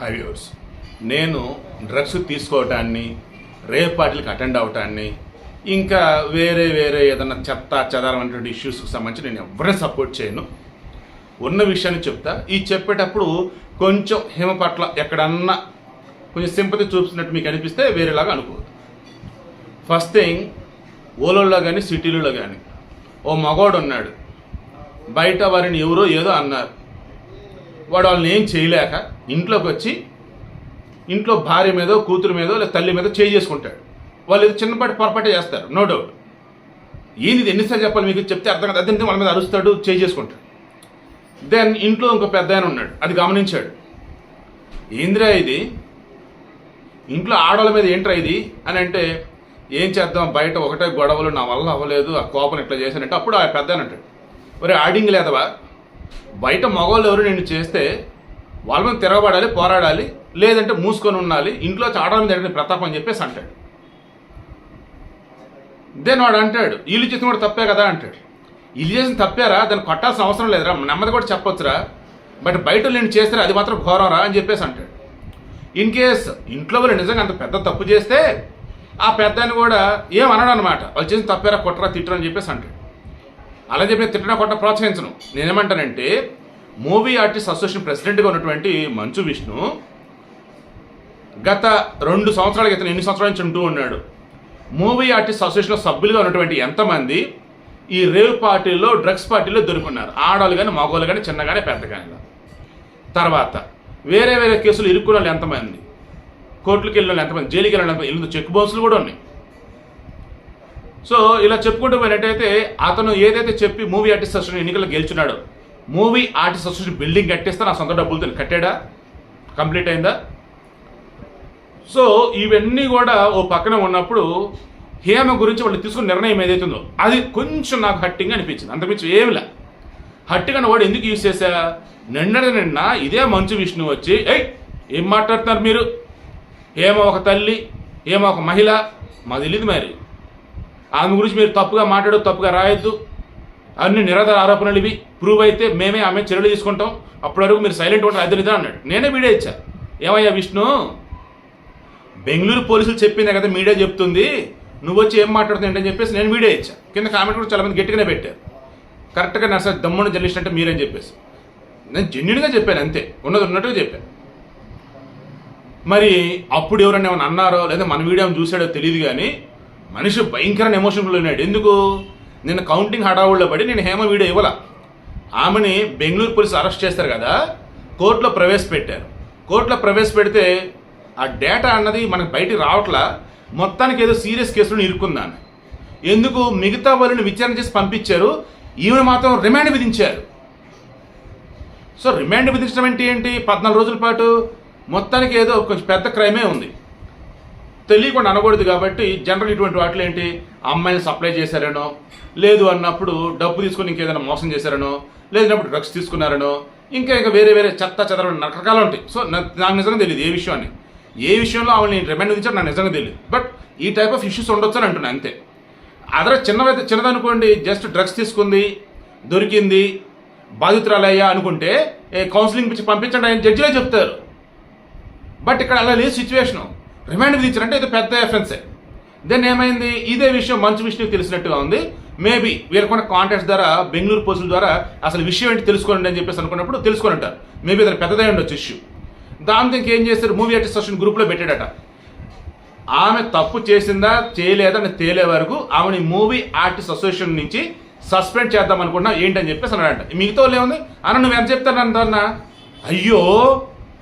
హైవ్యూర్స్ నేను డ్రగ్స్ తీసుకోవటాన్ని రేప్ పార్టీలకు అటెండ్ అవటాన్ని ఇంకా వేరే వేరే ఏదైనా చెత్త చెదారం ఇష్యూస్కి సంబంధించి నేను ఎవరిని సపోర్ట్ చేయను. ఉన్న విషయాన్ని చెప్తా. ఈ చెప్పేటప్పుడు కొంచెం హిమ పట్ల ఎక్కడన్నా కొంచెం సింపతి చూపిస్తున్నట్టు మీకు అనిపిస్తే వేరేలాగా అనుకోవద్దు. ఫస్ట్ థింగ్ ఓలోల్లో కానీ సిటీలలో కానీ ఓ మగవాడు ఉన్నాడు. బయట వారిని ఎవరో ఏదో అన్నారు. వాడు వాళ్ళని ఏం చేయలేక ఇంట్లోకి వచ్చి ఇంట్లో భార్య మీదో కూతురు మీదో లేదా తల్లి మీద చేయి చేసుకుంటాడు. వాళ్ళు ఏదో చిన్నపాటి పొరపాటే చేస్తారు. నో డౌట్ ఏంది ఇది ఎన్నిసార్లు చెప్పాలి మీకు? చెప్తే అర్థం కాదు. అదే వాళ్ళ మీద అరుస్తాడు చేయి చేసుకుంటాడు. దెన్ ఇంట్లో ఇంకో పెద్ద ఆయన ఉన్నాడు. అది గమనించాడు. ఏందిరా ఇది? ఇంట్లో ఆడవాళ్ళ మీద ఏంట్రా ఇది? అని అంటే ఏం చేద్దాం? బయట ఒకటే గొడవలు నా వల్ల అవ్వలేదు ఆ కోపం ఇట్లా చేశానంటే అప్పుడు ఆ పెద్ద అంటాడు. ఒరే ఆడింగ్ లేదవా బయట మగవాళ్ళు ఎవరు నేను చేస్తే వాళ్ళ మీద తిరగబడాలి పోరాడాలి లేదంటే మూసుకొని ఉండాలి ఇంట్లో ఆడవాళ్ళ జరిగింది జరిగిన ప్రతాపం అని చెప్పేసి అంటాడు. దెన్ వాడు అంటాడు వీళ్ళు చేసిన కూడా తప్పే కదా అంటాడు. వీళ్ళు చేసిన తప్పేరా దాన్ని కొట్టాల్సిన అవసరం లేదురా నెమ్మది కూడా చెప్పొచ్చురా. బట్ బయట నేను చేస్తే అది మాత్రం ఘోరంరా అని చెప్పేసి అంటాడు. ఇన్ కేస్ ఇంట్లో వాళ్ళు నిజంగా అంత పెద్ద తప్పు చేస్తే ఆ పెద్దని కూడా ఏం అనమాట వాళ్ళు చేసిన తప్పేరా కొట్టరా తిట్టరా అని చెప్పేసి అంటాడు. అలా చెప్పి తిట్టడం కొట్ట ప్రోత్సహించను. నేనేమంటానంటే మూవీ ఆర్టిస్ట్ అసోసియేషన్ ప్రెసిడెంట్గా ఉన్నటువంటి మంచు విష్ణు గత రెండు సంవత్సరాల క్రితం ఎన్ని సంవత్సరాల నుంచి ఉంటూ ఉన్నాడు. మూవీ ఆర్టిస్ట్ అసోసియేషన్లో సభ్యులుగా ఉన్నటువంటి ఎంతమంది ఈ రేవ్ పార్టీలో డ్రగ్స్ పార్టీలో దొరుకున్నారు. ఆడవాళ్ళు కానీ మగవాళ్ళు కానీ చిన్నగానే పెద్దగానే. తర్వాత వేరే వేరే కేసులు ఇరుక్కున్న వాళ్ళు ఎంతమంది? కోర్టులకు వెళ్ళిన వాళ్ళు ఎంతమంది? జైలుకి వెళ్ళిన వాళ్ళు చెక్ బౌన్స్లు కూడా ఉన్నాయి. సో ఇలా చెప్పుకుంటూ పోయినట్టయితే అతను ఏదైతే చెప్పి మూవీ ఆర్టిస్ట్ అసోసియేషన్ ఎన్నికల్లో గెలుచున్నాడో మూవీ ఆర్టిస్ట్ అసోసియేషన్ బిల్డింగ్ కట్టేస్తే నా సొంత డబ్బులతో కట్టాడా? కంప్లీట్ అయిందా? సో ఇవన్నీ కూడా ఓ పక్కన ఉన్నప్పుడు హేమ గురించి వాళ్ళు తీసుకున్న నిర్ణయం ఏదైతుందో అది కొంచెం నాకు హట్టింగ్ అనిపించింది. అంతకుమించి ఏమిలా హట్టిగా వాడు ఎందుకు యూజ్ చేశా? నిన్న నిన్న ఇదే మంచు విష్ణు వచ్చి ఏయ్ ఏం మాట్లాడుతున్నారు మీరు? హేమ ఒక తల్లి హేమ ఒక మహిళ మాకు తెలియదు మరి. ఆమె గురించి మీరు తప్పుగా మాట్లాడు తప్పుగా రాయొద్దు. అన్ని నిరాధార ఆరోపణలు ఇవి. ప్రూవ్ అయితే మేమే ఆమె చర్యలు తీసుకుంటాం. అప్పటి వరకు మీరు సైలెంట్ ఉంటారు అదే ఇదా అన్నాడు. నేనే వీడియో ఇచ్చా. ఏమయ్యా విష్ణు? బెంగళూరు పోలీసులు చెప్పిందే కదా మీడియా చెప్తుంది. నువ్వు వచ్చి ఏం మాట్లాడుతుంది అని చెప్పేసి నేను వీడియో ఇచ్చా. కింద కామెంట్ కూడా చాలా మంది గట్టిగానే పెట్టారు. కరెక్ట్గా నా సార్ దమ్ముని జర్నలిస్ట్ మీరని చెప్పేసి. నేను జెన్యున్గా చెప్పాను అంతే. ఉన్నది ఉన్నట్టుగా చెప్పాను. మరి అప్పుడు ఎవరైనా ఏమైనా అన్నారో లేదా మన వీడియో చూసాడో తెలియదు కానీ మనిషి భయంకరమైన ఎమోషన్లో ఉన్నాడు. ఎందుకు? నిన్న కౌంటింగ్ హడావుల్లో పడి నేను హేమ వీడియో ఇవ్వాల. ఆమెని బెంగళూరు పోలీసు అరెస్ట్ చేస్తారు కదా? కోర్టులో ప్రవేశపెట్టారు కోర్టులో ప్రవేశపెడితే ఆ డేటా అన్నది మనకు బయటికి రావట్లా. మొత్తానికి ఏదో సీరియస్ కేసులో ఇరుక్కుందాన్ని ఎందుకు? మిగతా వాళ్ళని విచారణ చేసి పంపించారు. ఈమెను మాత్రం రిమాండ్ విధించారు. సో రిమాండ్ విధించడం ఏంటి ఏంటి? పద్నాలుగు రోజుల పాటు మొత్తానికి ఏదో కొంచెం పెద్ద క్రైమే ఉంది. తెలియకుండా అనకూడదు కాబట్టి జనరల్ ఇటువంటి వాటిలో ఏంటి? అమ్మాయిని సప్లై చేశారనో లేదు అన్నప్పుడు డబ్బు తీసుకొని ఇంకేదైనా మోసం చేశారనో లేదన్నప్పుడు డ్రగ్స్ తీసుకున్నారనో ఇంకా ఇంకా వేరే వేరే చెత్త చెదరలు రకరకాలు ఉంటాయి. సో నాకు నిజంగా తెలియదు ఏ విషయం అని ఏ విషయంలో ఆవిడని రిమైండ్ విధించారు నాకు నిజంగా తెలియదు బట్ ఈ టైప్ ఆఫ్ ఇష్యూస్ ఉండొచ్చు అని అంటున్నా అంతే. అదర్ చిన్నవైతే చిన్నదనుకోండి జస్ట్ డ్రగ్స్ తీసుకుంది దొరికింది బాధితురాలయ్యా అనుకుంటే కౌన్సిలింగ్ పిచ్చి పంపించండి ఆయన జడ్జిలే చెప్తారు. బట్ ఇక్కడ అలా లేదు సిచ్యువేషను రిమాండ్ విధించారంటే ఇది పెద్ద ఎఫెన్సే దెన్ ఏమైంది? ఇదే విషయం మంచు విషయం తెలిసినట్టుగా ఉంది. మేబీ వీళ్ళకున్న కాంటాక్ట్స్ ద్వారా బెంగళూరు పోలీసుల ద్వారా అసలు విషయం ఏంటి తెలుసుకోండి అని చెప్పేసి అనుకున్నప్పుడు తెలుసుకొని ఉంటారు. మేబీ అతను పెద్దదే ఉండొచ్చు ఇష్యూ దాంతో ఇంకేం చేస్తారు మూవీ ఆర్టిస్ట్ అసోసియేషన్ గ్రూప్లో పెట్టాడట. ఆమె తప్పు చేసిందా? చేయలేదా? అని తేలే వరకు ఆమెని మూవీ ఆర్టిస్ట్ అసోసియేషన్ నుంచి సస్పెండ్ చేద్దాం అనుకున్నా ఏంటని చెప్పేసి అన్నాడంట. మిగతా వాళ్ళు ఏముంది? అన్న నువ్వు ఎంత చెప్తాను అంటన్నా అయ్యో!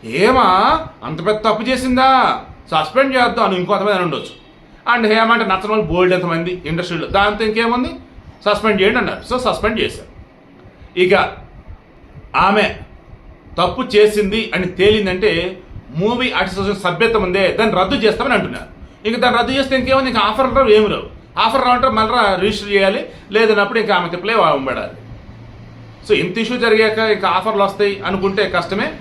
ఏమా? అంత పెద్ద తప్పు చేసిందా? సస్పెండ్ చేద్దాం అని ఇంకొంతమంది అని ఉండొచ్చు. అండ్ హేమంటే నచ్చని వాళ్ళు బోల్డ్ ఎంతమంది? ఇండస్ట్రీలో దాంతో ఇంకేముంది? సస్పెండ్ చేయండి అన్నారు. సో సస్పెండ్ చేశారు. ఇక ఆమె తప్పు చేసింది అని తేలిందంటే మూవీ అసోసియేషన్ సభ్యత్వం ఉందే దాన్ని రద్దు చేస్తామని అంటున్నారు. ఇంక దాన్ని రద్దు చేస్తే ఇంకేముంది? ఇంకా ఆఫర్ రావు ఏమి రావు. ఆఫర్ రావంటే మళ్ళీ రిజిస్టర్ చేయాలి. లేదన్నప్పుడు ఇంకా ఆమె తిప్పలే పెడాలి సో ఇంత ఇష్యూ జరిగాక ఇంకా ఆఫర్లు వస్తాయి అనుకుంటే కష్టమే.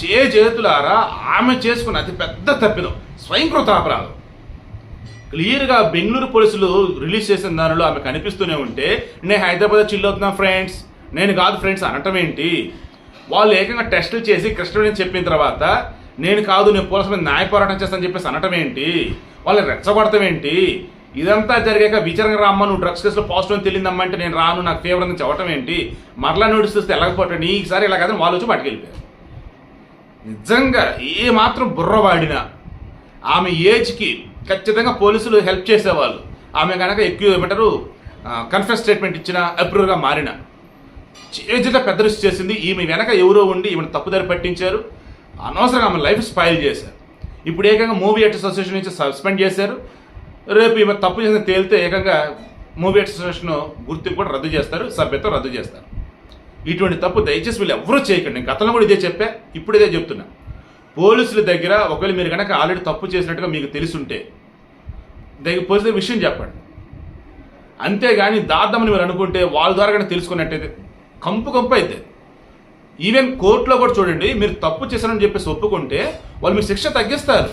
చే చేతులారా ఆమె చేసుకున్న అతి పెద్ద తప్పిదం. స్వయంకృత అపరాధం క్లియర్గా బెంగళూరు పోలీసులు రిలీజ్ చేసిన దానిలో ఆమె కనిపిస్తూనే ఉంటే నేను హైదరాబాద్ చిల్ అవుతున్నా ఫ్రెండ్స్. నేను కాదు ఫ్రెండ్స్ అనటం ఏంటి? వాళ్ళు ఏకంగా టెస్టులు చేసి కృష్ణుడిని చెప్పిన తర్వాత నేను కాదు నేను పోలీసు మీద న్యాయ పోరాటం చేస్తానని చెప్పేసి అనటం ఏంటి? వాళ్ళని రెచ్చగొడతాం ఏంటి? ఇదంతా జరిగాక విచారణ రామ్మ నువ్వు డ్రగ్స్ కేసులో పాజిటివ్ అని తెలియదమ్మా అంటే నేను రాను నాకు ఫేవర్ అని చెప్పడం ఏంటి? మరలా నోటీస్ చూస్తే ఎలాగపోతాడు ఈసారి ఇలా కాదని వాళ్ళు వచ్చి పట్టుకెళ్ళిపోయారు నిజంగా ఏ మాత్రం బుర్రవాడినా ఆమె ఏజ్కి ఖచ్చితంగా పోలీసులు హెల్ప్ చేసేవాళ్ళు. ఆమె కనుక ఎక్కువ ఏమంటారు? కన్ఫెస్ స్టేట్మెంట్ ఇచ్చిన అప్రూవ్గా మారిన. ఏజ్లో పెద్ద రిస్క్ చేసింది. ఈమె వెనక ఎవరో ఉండి ఈమెను తప్పుదారి పట్టించారు. అనవసరంగా ఆమె లైఫ్ స్పాయిల్ చేశారు. ఇప్పుడు ఏకంగా మూవీ యాక్టర్స్ అసోసియేషన్ నుంచి సస్పెండ్ చేశారు. రేపు ఈమె తప్పు చేసిన తేలితే ఏకంగా మూవీ యాక్టర్స్ అసోసియేషన్ గుర్తింపు కూడా రద్దు చేస్తారు. సభ్యత్వం రద్దు చేస్తారు. ఇటువంటి తప్పు దయచేసి వీళ్ళు ఎవరూ చేయకండి. నేను గతంలో కూడా ఇదే చెప్పా ఇప్పుడు ఇదే చెప్తున్నా. పోలీసుల దగ్గర ఒకవేళ మీరు కనుక ఆల్రెడీ తప్పు చేసినట్టుగా మీకు తెలుసుంటే దగ్గర పోలీసుల విషయం చెప్పండి. అంతేగాని దాద్దామని మీరు అనుకుంటే వాళ్ళ ద్వారా కనుక తెలుసుకున్నట్టయితే కంపు కంపు అయితే. ఈవెన్ కోర్టులో కూడా చూడండి మీరు తప్పు చేశారని చెప్పేసి ఒప్పుకుంటే వాళ్ళు మీ శిక్ష తగ్గిస్తారు.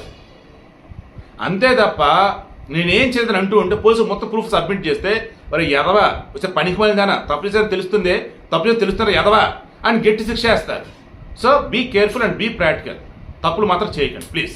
అంతే తప్ప నేనేం చేద్దాను అంటూ ఉంటే పోలీసులు మొత్తం ప్రూఫ్ సబ్మిట్ చేస్తే మరి ఎదవా వచ్చే పనికి మాలిందానా తప్పు చేశారని తెలుస్తుంది తప్పు చేసి తెలుస్తున్నారు ఎదవా అని గట్టి శిక్ష వేస్తారు. So be careful and be practical తప్పులు మాత్రం చేయకండి ప్లీజ్